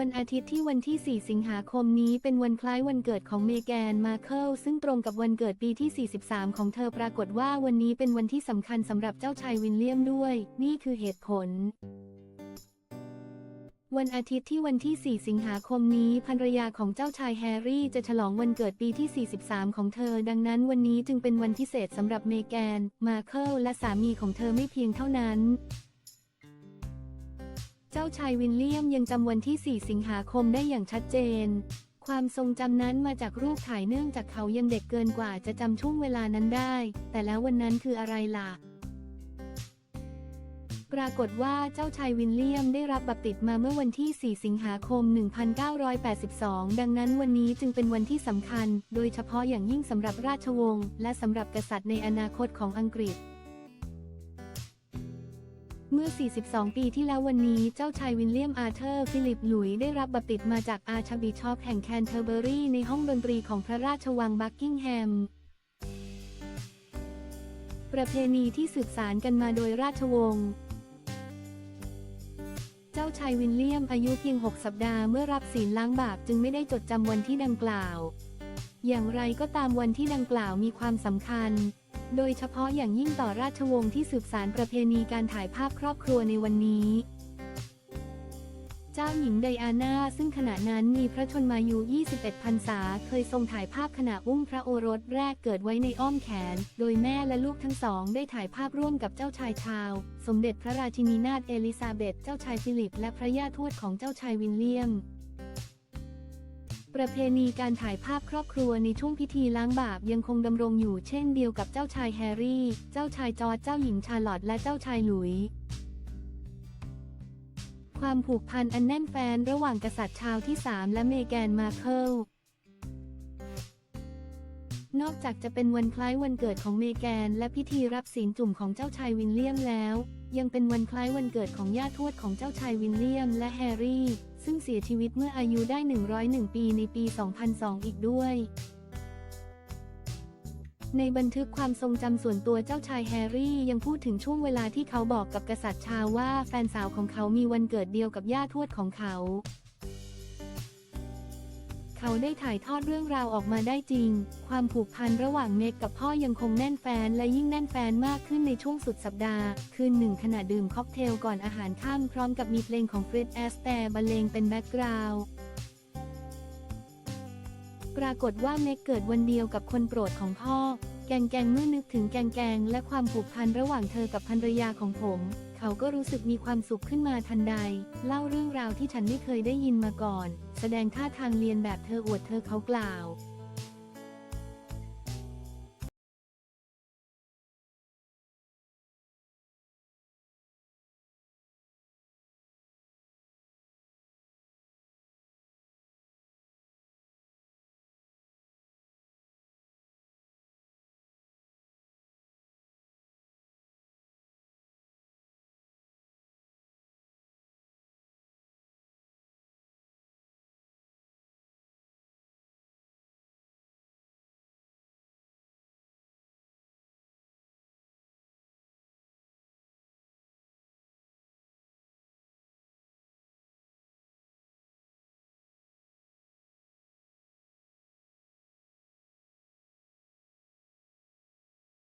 วันอาทิตย์ที่วันที่ 4 สิงหาคมนี้เป็นวันคล้ายวันเกิดของเมแกน มาเคิล ซึ่งตรงกับวันเกิดปีที่ 43 ของเธอปรากฏว่าวันนี้เป็นวันที่สำคัญสำหรับเจ้าชายวิลเลียมด้วย นี่คือเหตุผลวันอาทิตย์ที่วันที่ 4 สิงหาคมนี้ภรรยาของเจ้าชายแฮร์รี่จะฉลองวันเกิดปีที่ 43 ของเธอ ดังนั้นวันนี้จึงเป็นวันพิเศษสำหรับเมแกน มาเคิลและสามีของเธอไม่เพียงเท่านั้น เจ้าชายวิลเลียมยังจำวันที่ 4 สิงหาคมได้อย่างชัดเจน ความทรงจำนั้นมาจากรูปถ่ายเนื่องจากเขายังเด็กเกินกว่าจะจำช่วงเวลานั้นได้ แต่แล้ววันนั้นคืออะไรล่ะ ปรากฏว่าเจ้าชายวิลเลียมได้รับบัพติศมาเมื่อวันที่ 4 สิงหาคม 1982 ดังนั้นวันนี้จึงเป็นวันที่สำคัญ โดยเฉพาะอย่างยิ่งสำหรับราชวงศ์และสำหรับกษัตริย์ในอนาคตของอังกฤษ เมื่อ 42 ปีที่แล้ววันนี้เจ้าชายวิลเลียมอาร์เธอร์ ฟิลิปหลุยส์ได้รับบัพติศมาจากอาชบิชอปแห่งแคนเทอร์เบอรีในห้องดนตรีของพระราชวังบักกิงแฮม ประเพณีที่สืบสารกันมาโดยราชวงศ์เจ้าชายวิลเลียมอายุเพียง 6 สัปดาห์เมื่อรับศีลล้างบาปจึงไม่ได้จดจำวันที่ดังกล่าว อย่างไรก็ตามวันที่ดังกล่าวมีความสำคัญ โดยเฉพาะอย่างยิ่งต่อราชวงศ์ที่สืบสารประเพณีการถ่ายภาพครอบครัวในวันนี้ เจ้าหญิงไดอาน่าซึ่งขณะนั้นมีพระชนมายุ 21 พรรษา เคยทรงถ่ายภาพขณะอุ้มพระโอรสแรกเกิดไว้ในอ้อมแขน โดยแม่และลูกทั้งสองได้ถ่ายภาพร่วมกับเจ้าชายชาว สมเด็จพระราชินีนาถเอลิซาเบธเจ้าชายฟิลิป และพระย่าทวดของเจ้าชายวิลเลียม ประเพณีการถ่ายภาพครอบครัวในช่วงพิธีล้างบาปยังคงดำรงอยู่เช่นเดียวกับเจ้าชายแฮร์รี่ เจ้าชายจอร์จเจ้าหญิงชาร์ลอตและเจ้าชายหลุยส์ความผูกพันอันแน่นแฟ้นระหว่างกษัตริย์ชาวที่ 3 และเมแกนมาเคิล นอกจากจะเป็นวันคล้ายวันเกิดของเมแกน และพิธีรับศีลจุ่มของเจ้าชายวิลเลียมแล้ว ยังเป็นวันคล้ายวันเกิดของย่าทวดของเจ้าชายวิลเลียมและแฮร์รี่ ซึ่งเสียชีวิตเมื่ออายุได้ 101 ปีในปี 2002 อีกด้วย ในบันทึกความทรงจำส่วนตัวเจ้าชายแฮร์รี่ยังพูดถึงช่วงเวลาที่เขาบอกกับกษัตริย์ชาวว่าแฟนสาวของเขามีวันเกิดเดียวกับย่าทวดของเขา เขาได้ถ่ายทอดเรื่องราวออกมาได้จริง ความผูกพันระหว่างเมกกับพ่อยังคงแน่นแฟนและยิ่งแน่นแฟนมากขึ้นในช่วงสุดสัปดาห์ คืนหนึ่งขณะดื่มค็อกเทลก่อนอาหารค่ำพร้อมกับมีเพลงของฟริดแอสแตร์บรรเลงเป็นแบ็กกราวด์ปรากฏว่าเมกเกิดวันเดียวกับคนโปรดของพ่อ แกงแกงเมื่อนึกถึงแกงแกงและความผูกพันระหว่างเธอกับภรรยาของผม เขาก็รู้สึกมีความสุขขึ้นมาทันใด เล่าเรื่องราวที่ฉันไม่เคยได้ยินมาก่อน แสดงท่าทางเรียนแบบเธออวดเธอเขากล่าว